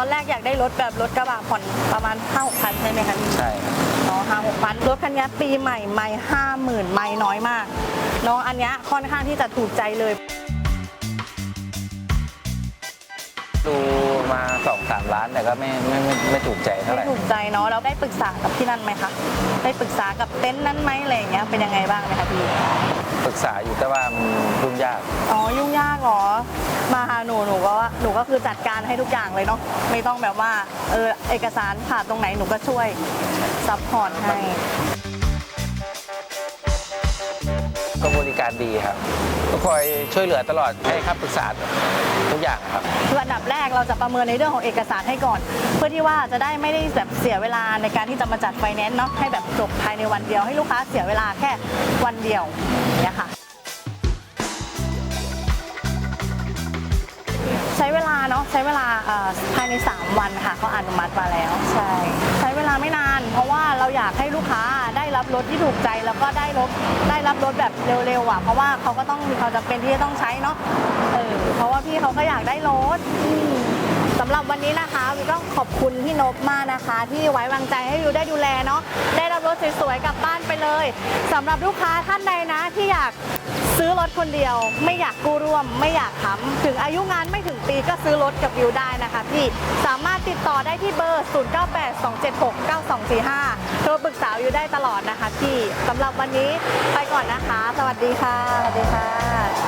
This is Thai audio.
อนแรกอยากได้รถแบบรถกระบะผ่อนประมาณ5 6พันใช่ไหมคะพี่ใช่ครับเนาะห้าหกพันรถคันนี้ปีใหม่ไม่ห้าหมื่นไม่น้อยมากเนาะอันเนี้ยค่อนข้างที่จะถูกใจเลย ดูมาสองสามล้านแต่ก็ไม่ไม่ไม่ไม่ถูกใจเท่าไหไม่ร่ถูกใจเนาะแล้วได้ปรึกษากับที่นั่นไหมคะได้ปรึกษากับเต็นท์นั้นไหมอะไรอย่างเงี้ยเป็นยังไงบ้างไหมคะพี่ปรึกษาอยู่แต่ว่ามันยุ่งยาก อ๋อ ยุ่งยากเหรอ มาหาหนูหนูก็ว่าหนูก็คือจัดการให้ทุกอย่างเลยเนาะไม่ต้องแบบว่าเออเอกสารขาดตรงไหนหนูก็ช่วยซัพพอร์ตให้ก็บริการดีครับก็คอยช่วยเหลือตลอดให้คำปรึกษาทุกอย่างครับคืออันดับแรกเราจะประเมินในเรื่องของเอกสารให้ก่อน เพื่อที่ว่าจะได้ไม่ได้แบบเสียเวลาในการที่จะมาจัดไฟแนนซ์เนาะให้แบบจบภายในวันเดียวให้ลูกค้าเสียเวลาแค่วันเดียวเนี่ยค่ะ ใช้เวลาภายใน 3 วันค่ะเขาอนุมัติมาแล้ว ใช่ใช้เวลาไม่นาน เพราะว่าเราอยากให้ลูกค้าได้รับรถที่ถูกใจแล้วก็ได้รถได้รับรถแบบเร็วๆอะเพราะว่าเขาก็ต้องมีความจำเป็นที่จะต้องใช้เนาะเออเพราะว่าพี่เขาก็อยากได้รถสำหรับวันนี้นะคะวิวต้องขอบคุณพี่นบมากนะคะ ที่ไว้วางใจให้วิวได้ดูแลเนาะได้รับรถสวยๆกลับบ้านไปเลยสำหรับลูกค้าท่านใดนะที่อยาก ซื้อรถคนเดียว ไม่อยากกู้ร่วม ไม่อยากทำถึงอายุงานไม่ถึงปีก็ซื้อรถกับวิวได้นะคะพี่สามารถติดต่อได้ที่เบอร์ 0982769245โทรปรึกษาวิวได้ตลอดนะคะพี่สำหรับวันนี้ไปก่อนนะคะ สวัสดีค่ะสวัสดีค่ะ